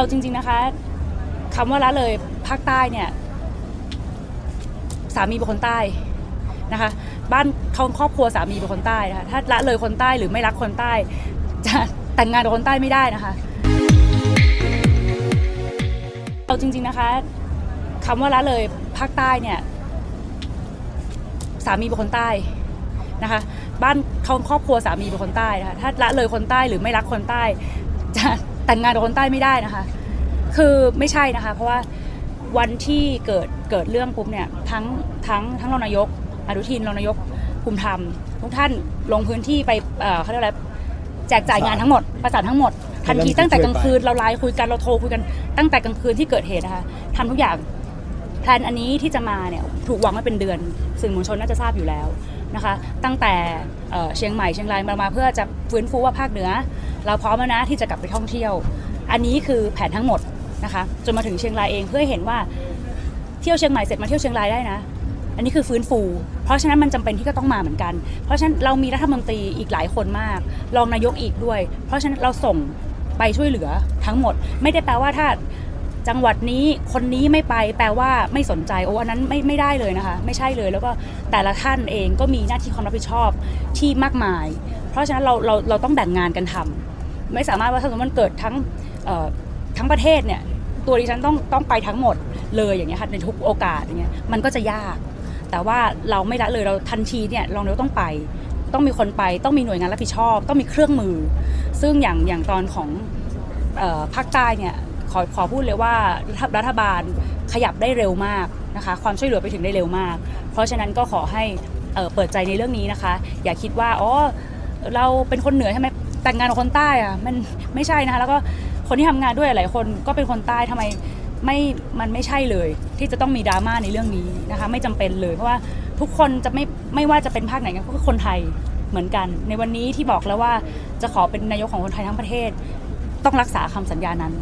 เอาจริง ๆนะคะคำว่าละเลยภาคใต้เนี่ยสามีเป็นคนใต้นะคะ บ้านเขาครอบครัวสามีเป็นคนใต้นะคะถ้าละเลยคนใต้หรือไม่รักคนใต้ จะแต่งงานกับคนใต้ไม่ได้นะคะเอาจริง ๆนะคะคำว่าละเลยภาคใต้เนี่ยสามีเป็นคนใต้นะคะ บ้านเขาครอบครัวสามีเป็นคนใต้นะคะถ้าละเลยคนใต้หรือไม่รักคนใต้จะ แต่งงานกับคนใต้ไม่ได้นะคะ คือไม่ใช่นะคะ เพราะว่าวันที่เกิดเกิดเรื่องปุ๊บเนี่ยทั้งทั้งทั้งรองนายกอนุทินรองนายกภูมิธรรมทุกท่านลงพื้นที่ไปเอ่อเขาเรียกอะไรแจกจ่ายงานทั้งหมดประสานทั้งหมดทันทีตั้งแต่กลางคืนเราไลน์คุยกันเราโทรคุยกันตั้งแต่กลางคืนที่เกิดเหตุนะคะทำทุกอย่างแพล นอันนี้ที่จะมาเนี่ยถูกวางไว้เป็นเดือนสื่อมวลชนน่าจะทราบอยู่แล้วนะคะตั้งแต่เชียงใหม่เชียงรายมามาเพื่อจะฟื้นฟูว่าภาคเหนือ เราพร้อมแล้วนะที่จะกลับไปท่องเที่ยว อันนี้คือแผนทั้งหมดนะคะจนมาถึงเชียงรายเองเพื่อเห็นว่าเที่ยวเชียงใหม่เสร็จมาเที่ยวเชียงรายได้นะ อันนี้คือฟื้นฟู เพราะฉะนั้นมันจำเป็นที่ก็ต้องมาเหมือนกัน เพราะฉะนั้นเรามีรัฐมนตรีอีกหลายคนมากรองนายกอีกด้วย เพราะฉะนั้นเราส่งไปช่วยเหลือทั้งหมด ไม่ได้แปลว่าถ้า จังหวัดนี้คนนี้ไม่ไปแปลว่าไม่สนใจโอ้อันนั้นไม่ไม่ได้เลยนะคะ ไม่ใช่เลยแล้วก็แต่ละท่านเองก็มีหน้าที่ความรับผิดชอบที่มากมาย เพราะฉะนั้นเราเราเราต้องแบ่งงานกันทำไม่สามารถว่าถ้าสมมติมันเกิดทั้งทั้งประเทศเนี่ยตัวดิฉันต้องต้องไปทั้งหมดเลยอย่างเงี้ยค่ะในทุกโอกาสอย่างเงี้ยมันก็จะยาก แต่ว่าเราไม่ละเลยเราทันทีเนี่ยเราเราต้องไป ต้องมีคนไปต้องมีหน่วยงานรับผิดชอบ ต้องมีเครื่องมือ ซึ่งอย่างอย่างตอนของออภาคใต้เนี่ย ขอขอพูดเลยว่ารัฐบาลขยับได้เร็วมากนะคะความช่วยเหลือไปถึงได้เร็วมาก เพราะฉะนั้นก็ขอให้เเปิดใจในเรื่องนี้นะคะ อย่าคิดว่าอ๋อเราเป็นคนเหนือใช่ไหมแต่งงานกับคนใต้อะมันไม่ใช่นะคะแล้วก็คนที่ทำงานด้วยหลายคนก็เป็นคนใต้ทำไมไม่มันไม่ใช่เลย ที่จะต้องมีดราม่าในเรื่องนี้นะคะไม่จำเป็นเลยเพราะว่าทุกคนจะไม่ไม่ว่าจะเป็นภาคไหนก็คือคนไทยเหมือนกัน ในวันนี้ที่บอกแล้วว่าจะขอเป็นนายกของคนไทยทั้งประเทศ ต้องรักษาคำสัญญานั้น